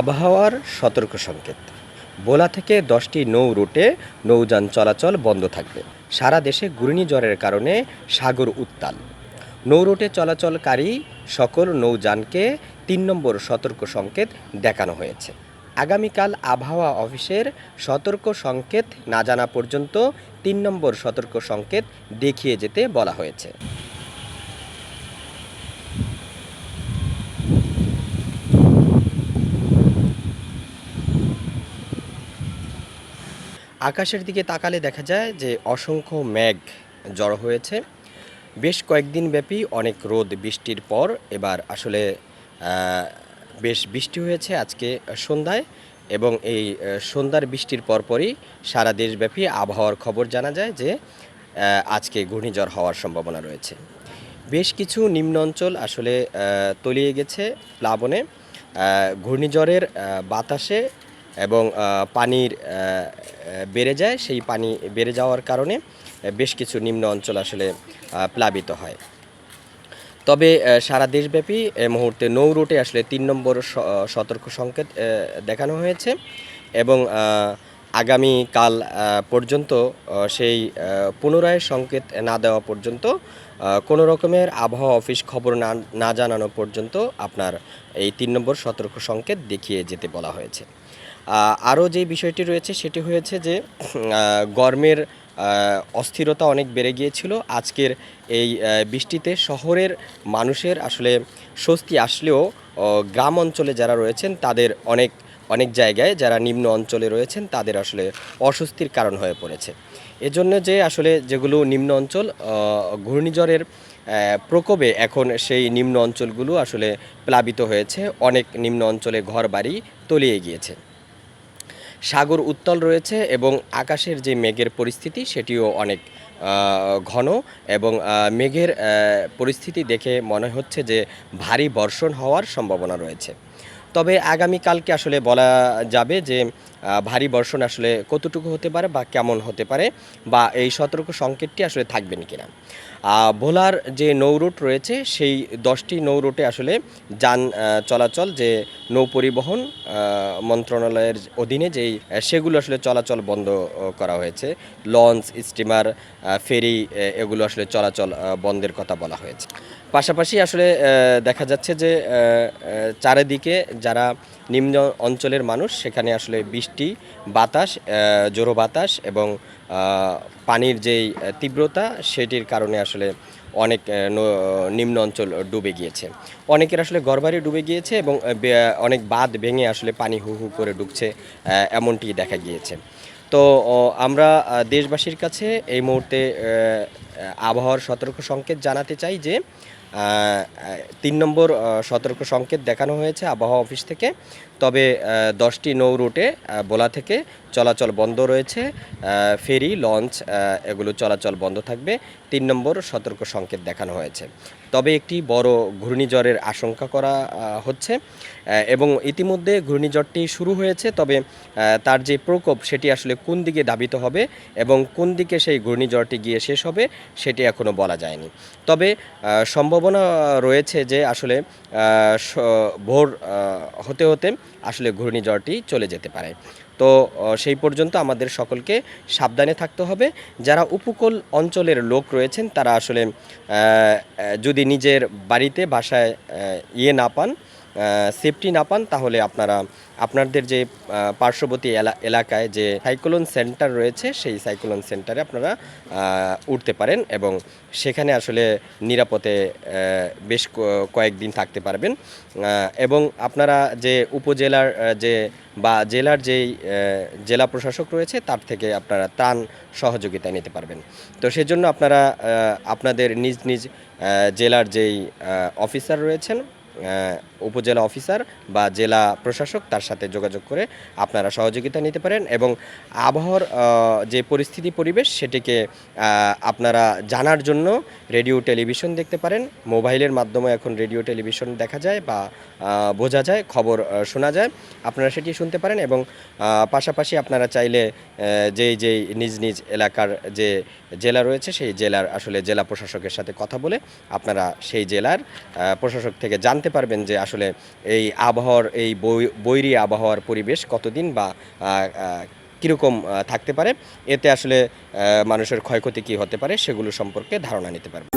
আবহাওয়ার সতর্ক সংকেত। বোলা থেকে দশটি নৌ রুটে নৌযান চলাচল বন্ধ থাকবে। সারা দেশে ঘূর্ণিঝড়ের কারণে সাগর উত্তাল। নৌ রুটে চলাচলকারী সকল নৌযানকে তিন নম্বর সতর্ক সংকেত দেখানো হয়েছে। আগামীকাল আবহাওয়া অফিসের সতর্ক সংকেত না জানা পর্যন্ত তিন নম্বর সতর্ক সংকেত দেখিয়ে যেতে বলা হয়েছে। আকাশের দিকে তাকালে দেখা যায় যে অসংখ্য মেঘ জড়ো হয়েছে। বেশ কয়েকদিন ব্যাপী অনেক রোদ, বৃষ্টির পর এবার আসলে বেশ বৃষ্টি হয়েছে আজকে সন্ধ্যায় এবং এই সন্ধ্যার বৃষ্টির পরপরই সারা দেশব্যাপী আবহাওয়ার খবর জানা যায় যে আজকে ঘূর্ণিঝড় হওয়ার সম্ভাবনা রয়েছে। বেশ কিছু নিম্ন অঞ্চল আসলে তলিয়ে গেছে প্লাবনে। ঘূর্ণিঝড়ের বাতাসে এবং পানির বেড়ে যায়, সেই পানি বেড়ে যাওয়ার কারণে বেশ কিছু নিম্ন অঞ্চল আসলে প্লাবিত হয়। তবে সারা দেশব্যাপী এ মুহূর্তে নৌ রুটে আসলে তিন নম্বর সতর্ক সংকেত দেখানো হয়েছে এবং আহ, আগামীকাল আহ, পর্যন্ত সেই পুনরায় সংকেত না দেওয়া পর্যন্ত কোনো রকমের আবহাওয়া অফিস খবর না না জানানো পর্যন্ত আপনার এই তিন নম্বর সতর্ক সংকেত দেখিয়ে যেতে বলা হয়েছে। আরও যে বিষয়টি রয়েছে সেটি হয়েছে যে গরমের অস্থিরতা অনেক বেড়ে গিয়েছিল। আজকের এই বৃষ্টিতে শহরের মানুষের আসলে স্বস্তি আসলেও গ্রাম অঞ্চলে যারা রয়েছেন তাদের অনেক অনেক জায়গায় যারা নিম্ন অঞ্চলে রয়েছেন, তাদের আসলে অস্বস্তির কারণ হয়ে পড়েছে। এজন্য যে আসলে যেগুলো নিম্ন অঞ্চল ঘূর্ণিঝড়ের প্রকোপে এখন সেই নিম্ন অঞ্চলগুলো আসলে প্লাবিত হয়েছে। অনেক নিম্ন অঞ্চলে ঘর বাড়ি তলিয়ে গিয়েছে। সাগর উত্তল রয়েছে এবং আকাশের যে মেঘের পরিস্থিতি, সেটিও অনেক ঘন এবং মেঘের পরিস্থিতি দেখে মনে হচ্ছে যে ভারী বর্ষণ হওয়ার সম্ভাবনা রয়েছে। তবে আগামীকালকে আসলে বলা যাবে যে ভারী বর্ষণ আসলে কতটুকু হতে পারে বা কেমন হতে পারে বা এই সতর্ক সংকেতটি আসলে থাকবেন কিনা? ভোলার যে নৌ রুট রয়েছে, সেই দশটি নৌ রুটে আসলে যান চলাচল, যে নৌ পরিবহন মন্ত্রণালয়ের অধীনে যেই সেগুলো আসলে চলাচল বন্ধ করা হয়েছে। লঞ্চ, স্টিমার ফেরি এগুলো আসলে চলাচল বন্ধের কথা বলা হয়েছে। পাশাপাশি আসলে দেখা যাচ্ছে যে চারিদিকে যারা নিম্ন অঞ্চলের মানুষ, সেখানে আসলে বৃষ্টি বাতাস আহ, জোরো বাতাস এবং পানির যেই তীব্রতা সেটির কারণে আসলে অনেক নিম্ন অঞ্চল ডুবে গিয়েছে। অনেকের আসলে ঘরবাড়ি ডুবে গিয়েছে এবং অনেক বাঁধ ভেঙে আসলে পানি হু হু করে ডুবছে এমনটি দেখা গিয়েছে। তো আমরা দেশবাসীর কাছে এই মুহূর্তে আবহাওয়ার সতর্ক সংকেত জানাতে চাই যে তিন নম্বর সতর্ক সংকেত দেখানো হয়েছে আবহাওয়া অফিস থেকে। তবে দশটি নৌ রুটে বোলা থেকে চলাচল বন্ধ রয়েছে। ফেরি, লঞ্চ এগুলো চলাচল বন্ধ থাকবে। তিন নম্বর, সতর্ক সংকেত দেখানো হয়েছে। তবে একটি বড় ঘূর্ণিঝড়ের আশঙ্কা করা হচ্ছে এবং ইতিমধ্যে ঘূর্ণিঝড়টি শুরু হয়েছে, তবে তার যে প্রকোপ সেটি আসলে কোন দিকে ধাবিত হবে এবং কোন দিকে সেই ঘূর্ণিঝড়টি গিয়ে শেষ হবে সেটি এখনও বলা যায়নি। তবে সম্ভাবনা রয়েছে যে আসলে ভোর হতে হতে আসলে ঘূর্ণিঝড়টি চলে যেতে পারে। তো সেই পর্যন্ত আমাদের সকলকে সাবধানে থাকতে হবে। যারা উপকূল অঞ্চলের লোক রয়েছেন, তারা আসলে যদি নিজের বাড়িতে বাসায় ইয়ে না পান সেফটি না পান, তাহলে আপনারা, আপনাদের যে পার্শ্ববর্তী এলা- এলাকায় যে সাইক্লোন সেন্টার রয়েছে, সেই সাইক্লোন সেন্টারে আপনারা উঠতে পারেন এবং সেখানে আসলে নিরাপদে বেশ কয়েকদিন থাকতে পারবেন। এবং আপনারা যে উপজেলার যে বা জেলার যেই জেলা প্রশাসক রয়েছে, তার থেকে আপনারা ত্রাণ সহযোগিতা নিতে পারবেন। তো সেজন্য আপনারা আপনাদের নিজ নিজ জেলার যেই অফিসার রয়েছেন উপজেলা অফিসার বা জেলা প্রশাসক তার সাথে যোগাযোগ করে আপনারা সহযোগিতা নিতে পারেন এবং আবহাওয়ার যে পরিস্থিতি পরিবেশ সেটিকে আপনারা জানার জন্য রেডিও টেলিভিশন দেখতে পারেন। মোবাইলের মাধ্যমে এখন রেডিও টেলিভিশন দেখা যায় বা বোঝা যায়, খবর শোনা যায়। আপনারা সেটি শুনতে পারেন এবং পাশাপাশি আপনারা চাইলে যেই যেই নিজ নিজ এলাকার যে জেলা রয়েছে সেই জেলার আসলে জেলা প্রশাসকের সাথে কথা বলে আপনারা সেই জেলার প্রশাসক থেকে জানতে পারবেন যে আসলে আসলে এই আবহাওয়ার, এই বৈরী আবহাওয়ার পরিবেশ কতদিন বা কীরকম থাকতে পারে? এতে আসলে মানুষের ক্ষয়ক্ষতি কী হতে পারে? সেগুলো সম্পর্কে ধারণা নিতে পারবে।